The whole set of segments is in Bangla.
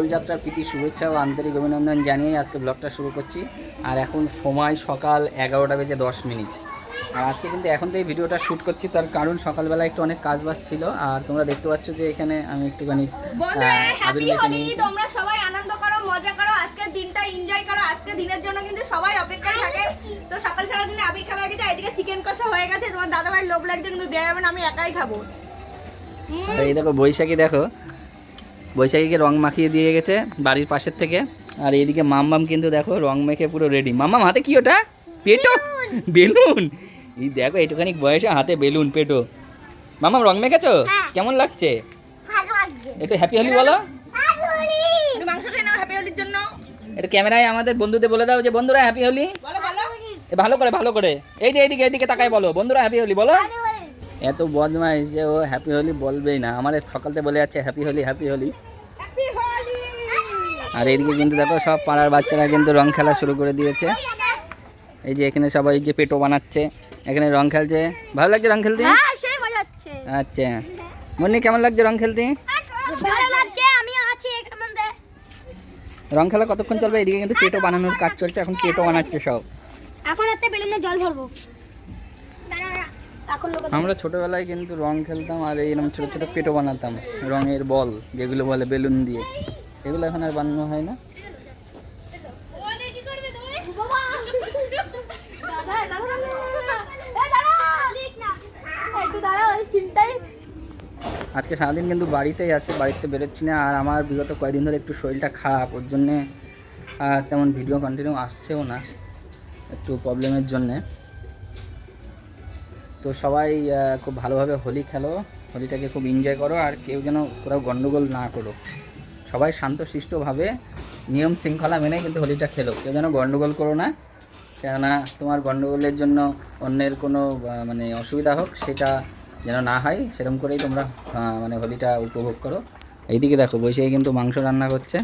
দোলযাত্রার প্রীতি শুভেচ্ছা ও আন্তরিক অভিনন্দন জানিয়ে আজকে ব্লগটা শুরু করছি। আর এখন সময় সকাল এগারোটা বেজে দশ মিনিট। আর আজকে কিন্তু এখন থেকে ভিডিওটা শ্যুট করছি তার কারণ সকালবেলা একটু অনেক কাজ বাজ ছিল। আর তোমরা দেখতে পাচ্ছ যে এখানে আমি একটুখানি। তোমরা সবাই আনন্দ করো মজা করো আজকের দিনটা এনজয় করো। আজকের দিনের জন্য কিন্তু সবাই অপেক্ষায় থাকে। তো সকাল সকাল কিন্তু আবির খেলা গেছে এদিকে চিকেন কষা হয়ে গেছে। তোমার দাদা ভাই লোভ লাগছে কিন্তু দেওয়া যাবে না আমি একাই খাব। এই দেখো বৈশাখী দেখো। বৈশাখীকে রং মাখিয়ে দিয়ে গেছে বাড়ির পাশের থেকে। আর এদিকে মাম্মাম কিন্তু দেখো রং মেখে পুরো রেডি মাম্মাম হাতে কি ওটা? পেটো? বেলুন? এই দেখো একটুখানি বয়সে হাতে বেলুন পেটো। মাম্মাম রং মেখেছো? কেমন লাগছে? একটু হ্যাপি হোলি বলো। একটু মাংস খেয়ে নাও হ্যাপি হোলির জন্য। একটু ক্যামেরায় আমাদের বন্ধুদের বলে দাও যে বন্ধুরা হ্যাপি হোলি? বলো বলো। ভালো করে ভালো করে। এই যে এইদিকে এইদিকে তাকায় বলো। বন্ধুরা হ্যাপি হোলি? বলো। এত বদমাইশ যে ও হ্যাপি হোলি বলবেই না। আমার সকালতে বলে যাচ্ছে হ্যাপি হোলি হ্যাপি হোলি আর এদিকে কিন্তু দেখো সব পাড়ার বাচ্চারা কিন্তু রং খেলা শুরু করে দিয়েছে। এই যে এখানে সবাই যে পেটো বানাচ্ছে এখানে রং খেলছে। ভালো লাগছে রং খেলতে? হ্যাঁ আচ্ছা। মন্নি কেমন লাগছে রং খেলতে? রং খেলা কতক্ষণ চলবে? এদিকে কিন্তু পেটো বানানোর কাজ চলছে এখন পেটো বানাচ্ছে সব। এখন হচ্ছে বেলুনে জল ভরবো আমরা ছোটবেলায় কিন্তু রং খেলতাম আর এইরকম ছোট ছোট পেটো বানাতাম রঙের বল যেগুলো বলে বেলুন দিয়ে। এগুলো এখন আর বানানো হয় না। আজকে সারাদিন কিন্তু বাড়িতেই আছে বাড়িতে বেরোচ্ছি না আর আমার বিগত কয়েকদিন ধরে একটু শরীরটা খারাপ ওর জন্যে তেমন ভিডিও কন্টিনিউ আসছেও না একটু প্রবলেমের জন্যে। তো সবাই খুব ভালোভাবে হোলি খেলো। হোলিটাকে খুব এনজয় করো আর কেউ যেন কোথাও গণ্ডগোল না করো সবাই শান্তশিষ্টভাবে নিয়ম শৃঙ্খলা মেনে কিন্তু হোলিটা খেলো। কেউ যেন গণ্ডগোল করো না, কেননা তোমার গণ্ডগোলের জন্য অন্যের কোনো মানে অসুবিধা হোক, সেটা যেন না হয় সেরকম করেই তোমরা মানে হোলিটা উপভোগ করো। এইদিকে দেখো, বসেই কিন্তু মাংস রান্না করছে।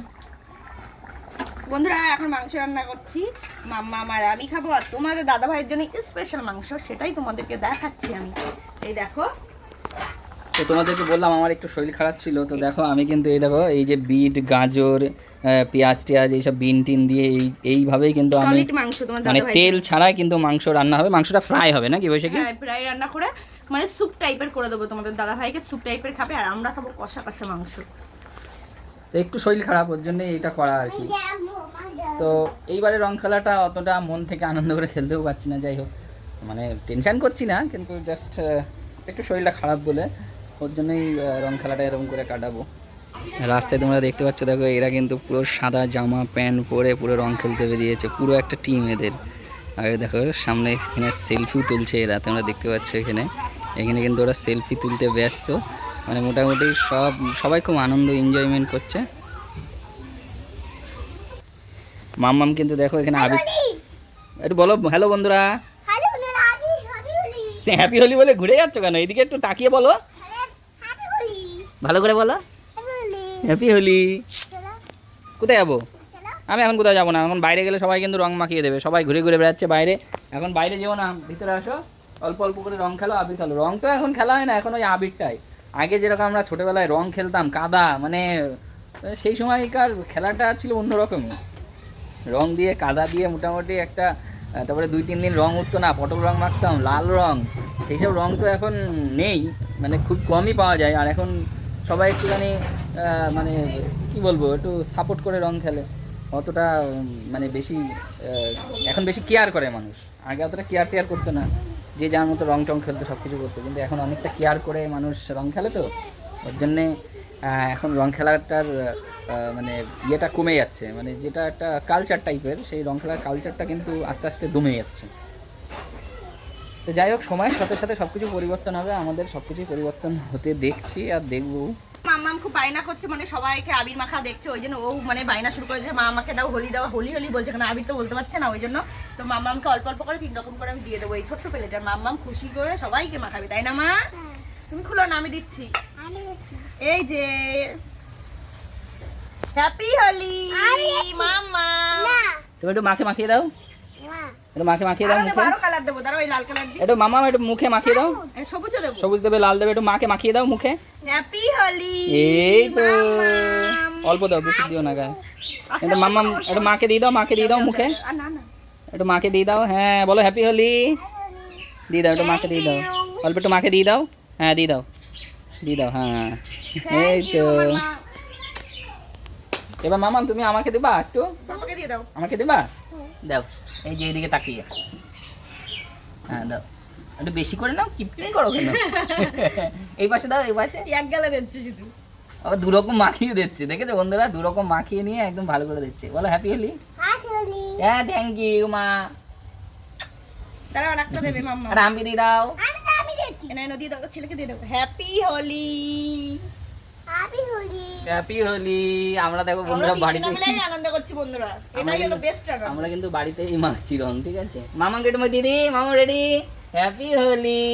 বন্ধুরা এখন মাংস রান্না করছি। মাম্মা আমার আমি খাব আর তোমাদের দাদা ভাইয়ের জন্য স্পেশাল মাংস সেটাই তোমাদেরকে দেখাচ্ছি আমি। এই দেখো। তো তোমাদেরকে বললাম আমার একটু শরীর খারাপ ছিল তো দেখো আমি কিন্তু এই দেখো এই যে বিট গাজর পেঁয়াজ টেয়াজ এইসব বিন টিন দিয়ে এই এইভাবেই কিন্তু আমি মাংস তোমার মানে তেল ছাড়াই কিন্তু মাংস রান্না হবে। মাংসটা ফ্রাই হবে নাকি বৈশাখী? হ্যাঁ প্রায় রান্না করে মানে স্যুপ টাইপের করে দেবো তোমাদের দাদা ভাইকে স্যুপ টাইপের খাবে আর আমরা খাব কষা কষা মাংস। তো একটু শরীর খারাপ, ওর জন্যই এইটা করা আর কি। তো এইবারে রং খেলাটা অতটা মন থেকে আনন্দ করে খেলতেও পারছি না, যাই হোক। মানে টেনশন করছি না, কিন্তু জাস্ট একটু শরীরটা খারাপ বলে ওর জন্যই রং খেলাটা এরকম করে কাটাবো। রাস্তায় তোমরা দেখতে পাচ্ছ, দেখো, এরা কিন্তু পুরো সাদা জামা, প্যান্ট পরে পুরো রং খেলতে বেরিয়েছে, পুরো একটা টিম এদের। আর দেখো, সামনে এখানে সেলফি তুলছে এরা, তোমরা দেখতে পাচ্ছ এখানে। এখানে কিন্তু ওরা সেলফি তুলতে ব্যস্ত। মানে মোটামুটি সব সবাই খুব আনন্দ এনজয়মেন্ট করছে। মাম্মাম কিন্তু দেখো এখানে আবি একটু বলো হ্যালো বন্ধুরা। হ্যাপি হোলি বলে ঘুরে যাচ্ছ কেন? এদিকে একটু তাকিয়ে বলো। ভালো করে বলো। হ্যাপি হোলি। কোথায় যাব? আমি এখন কোথাও যাব না। এখন বাইরে গেলে সবাই কিন্তু রং মাখিয়ে দেবে। সবাই ঘুরে ঘুরে বেড়াচ্ছে বাইরে। এখন বাইরে যেও না ভিতরে আসো। অল্প অল্প করে রং খেলো আবির খেলো। রং তো এখন খেলা হয় না এখন ওই আবিরটাই। আগে যেরকম আমরা ছোটোবেলায় রং খেলতাম, কাদা মানে সেই সময়কার খেলাটা ছিল অন্যরকমই। রং দিয়ে, কাদা দিয়ে মোটামুটি একটা তারপরে দুই তিন দিন রং উঠতো না, পটল রং মাখতাম, লাল রং সেই সব রং তো এখন নেই মানে খুব কমই পাওয়া যায়। আর এখন সবাই একটুখানি মানে কি বলব, একটু সাপোর্ট করে রং খেলে। অতটা মানে বেশি এখন বেশি কেয়ার করে মানুষ। আগে অতটা কেয়ার টেয়ার করতো না। যে যার মতো রং টং খেলতো সব কিছু করতো। কিন্তু এখন অনেকটা কেয়ার করে মানুষ রং খেলে তো। ওর জন্যে এখন রং খেলাটার মানে ইয়েটা কমে যাচ্ছে। মানে যেটা একটা কালচার টাইপের সেই রং খেলার কালচারটা কিন্তু আস্তে আস্তে দমে যাচ্ছে। তো যাই হোক, সময়ের সাথে সাথে সব কিছু পরিবর্তন হবে। আমাদের সব কিছুই পরিবর্তন হতে দেখছি আর দেখব। মাম্মাম খুব বায়না করছে মানে সবাইকে আবির মাখা দেখছে ওই জন্য ও মানে বায়না শুরু করেছে মা আমাকে দাও হোলি দাও হোলি হোলি বলছে কারণ আবির তো বলতে পারছে না ওই জন্য। তো মাম্মামকে অল্প অল্প করে তিন রকম করে আমি দিয়ে দেবো এই ছোট্ট প্লেটার। মাম্মাম খুশি করে সবাইকে মাখাবে তাই না মা? তুমি খুলো না আমি দিচ্ছি। এই যে হ্যাপি হোলি। মাম্মা তুমি একটু মাখে মাখিয়ে দাও। না একটু মাখে মাখিয়ে দাও মুখে। আরও কালার দেবো দাঁড়া ওই লাল কালার দিয়ে। একটু মামা একটু মুখে মাখিয়ে দাও। এ, সবুজও দেবো। সবুজ দেবে লাল দেবে একটু মাকে মাখিয়ে দাও মুখে। হ্যাপি হোলি এই তো। অল্প দাও বেশি দিও না গায়ে। এটা মাম্মা এটা মাকে দিয়ে দাও মাকে দিয়ে দাও মুখে। না না একটু মাকে দিয়ে দাও হ্যাঁ বলো হ্যাপি হোলি দিয়ে দাও একটু মাকে দিয়ে দাও। অল্প একটু মাকে দিয়ে দাও। হ্যাঁ দিয়ে দাও। দিয়ে দাও হ্যাঁ। এই তো। এবার মামাম তুমি আমাকে দিবা একটু? পাপাকে দিয়ে দাও। আমাকে দেবা? দাও এই যে এইদিকে তাকিয়ে। হ্যাঁ দাও। একটু বেশি করে নাও কিপকিপ করো কেন? এই পাশে দাও এই পাশে। এক গেলে দিচ্ছে শুধু। আবার দুরকম মাখিয়ে দিচ্ছে দেখেছ বন্ধুরা? দুরকম মাখিয়ে নিয়ে একদম ভালো করে দিচ্ছে। বলো হ্যাপি হোলি. হ্যাঁ থ্যাংক ইউ মা। দেবে মাম্মা। আর দিয়ে দাও। আমি দিয়ে দাও ছেলেকে দিয়ে দাও। হ্যাপি হোলি. হ্যাপি হোলি আমরা দেখো বন্ধুরা বাড়িতে তিনজনে মিলে আনন্দ করছি বন্ধুরা। এটাই হলো বেস্ট আমরা কিন্তু বাড়িতেই মাখছি রং ঠিক আছে? মামা কেটে দিদি মামা ready happy Holi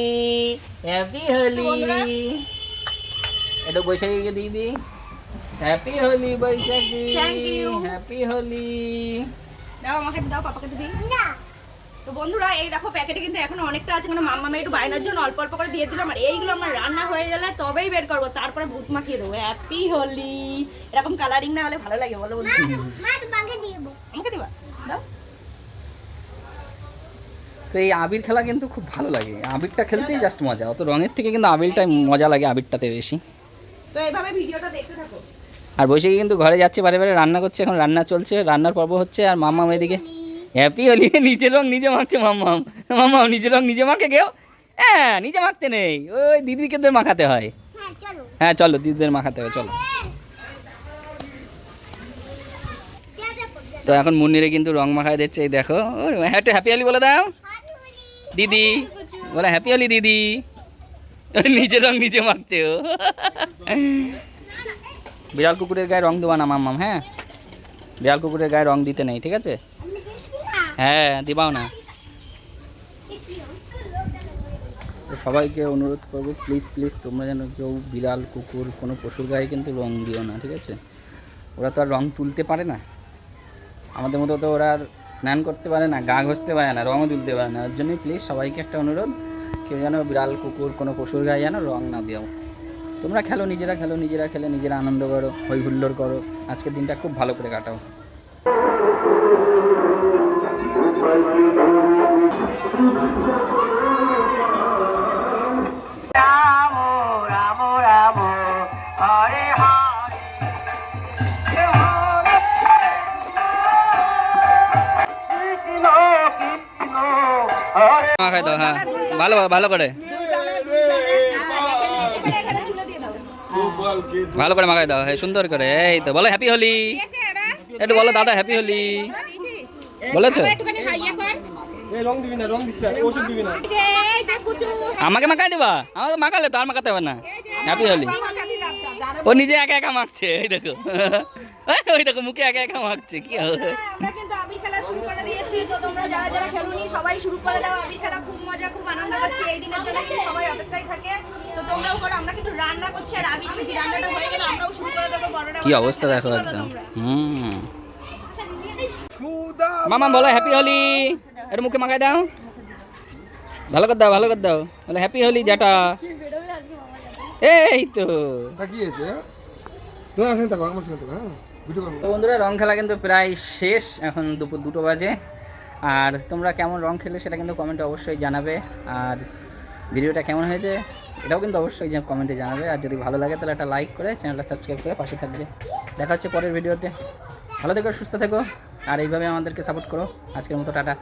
happy Holi এটা বৈশাখীকে দিদি হ্যাপি হোলি বৈশাখী। হ্যাপি হোলি দাও আমাকে দাও পাপাকে দিই। না। তো বন্ধুরা এই দেখো প্যাকেটে কিন্তু এখনও অনেকটা আছে কারণ মাম্মা একটু বায়নার জন্য অল্প অল্প করে দিয়ে দিলাম। আর এইগুলো আমার রান্না হয়ে গেলে তবেই বের করব তারপরে ভূত মাখিয়ে দেবো। হ্যাপি হোলি এরকম কালারিং না হলে ভালো লাগে বলো বন্ধু। আমাকে দিবা? দাও। তো এই আবির খেলা কিন্তু খুব ভালো লাগে। আবিরটা খেলতেই জাস্ট মজা। অত রঙের থেকে কিন্তু আবিরটাই মজা লাগে আবিরটাতে বেশি। তো এইভাবে ভিডিওটা দেখতে থাকো। আর বৈশাখী কিন্তু ঘরে যাচ্ছে বারে বারে রান্না করছে এখন রান্না চলছে। রান্নার পর্ব হচ্ছে আর মাম্মাম এদিকে হ্যাপি হলি নিজে রং নিজে মাখছে মাম্মাম। মাম্মাম নিজে রং নিজে মাখে কেউ? হ্যাঁ নিজে মাখতে নেই। ওই দিদিকে তো মাখাতে হয়। হ্যাঁ চলো। হ্যাঁ দিদিদের মাখাতে হবে চলো। তো এখন মুন্নিরে কিন্তু রং মাখায় দিচ্ছে এই দেখো। ও, হ্যাঁ একটু হ্যাপি হলি বলে দাও। দিদি বলে হ্যাপি হলি দিদি। নিজে রং নিজে মাখছে ও। বিড়াল কুকুরের গায়ে রং দেবা না মাম্মাম হ্যাঁ? বিড়াল কুকুরের গায়ে রং দিতে নেই ঠিক আছে? হ্যাঁ দিবাও না। সবাইকে অনুরোধ করব প্লিজ প্লিজ তোমরা যেন কেউ বিড়াল, কুকুর, কোনো পশুর গায়ে কিন্তু রং দিও না, ঠিক আছে? ওরা তো আর রং তুলতে পারে না। আমাদের মতো তো ওরা আর স্নান করতে পারে না, গা ঘষতে পারে না, রঙও তুলতে পারে না। ওর জন্যই প্লিজ সবাইকে একটা অনুরোধ, কেউ যেন বিড়াল, কুকুর, কোনো পশুর গায়ে যেন রং না দিও। তোমরা খেলো, নিজেরা খেলো, নিজেরা খেলে নিজেরা আনন্দ করো হই হুল্লোড় করো। আজকের দিনটা খুব ভালো করে কাটাও। ভালো ভালো করে। ভালো করে মাখাই দাও হ্যাঁ সুন্দর করে, এই তো, বলো হ্যাপি হোলি। একটু বলো দাদা হ্যাপি হোলি। বলেছ? আমাকে মাখাই দেবা? আমাকে মাখালে তো আর মাখাতে হবে না। হ্যাপি হোলি। ও নিজে একা একা মাখছে, এই দেখো। ওই দেখো মুখে একা একা মাখছে কি হবে? আমরা কিন্তু আবির খেলা শুরু করে দিয়েছি। তো তোমরা যারা যারা খেলুনি সবাই শুরু করে দাও। আবির খেলা খুব মজা খুব আনন্দ এই দিনের জন্য কিন্তু সবাই অপেক্ষায় থাকে। তো তোমরাও করো আমরা কিন্তু রান্না করছি আর আবির যদি রান্নাটা হয়ে গেলে আমরাও শুরু করে দেবো। বড়রা কি অবস্থা দেখো একদম। হুম। মামা বলো হ্যাপি হোলি একটু মুখে মাখাই দাও। ভালো করে দাও ভালো করে দাও। বলো হ্যাপি হোলি জাটা। এই তো। তাকিয়েছে তুমি আসেন থাকো আমার সঙ্গে হ্যাঁ? তো বন্ধুরা, রং খেলা কিন্তু প্রায় শেষ। এখন দুপুর দুটো বাজে। আর তোমরা কেমন রং খেলে সেটা কিন্তু কমেন্টে অবশ্যই জানাবে। আর ভিডিওটা কেমন হয়েছে এটাও কিন্তু অবশ্যই কমেন্টে জানাবে। আর যদি ভালো লাগে তাহলে একটা লাইক করে চ্যানেলটা সাবস্ক্রাইব করে পাশে থাকবে। দেখা হচ্ছে পরের ভিডিওতে। ভালো থেকো, সুস্থ থেকো। আর এইভাবে আমাদেরকে সাপোর্ট করো। আজকের মতো টাটা।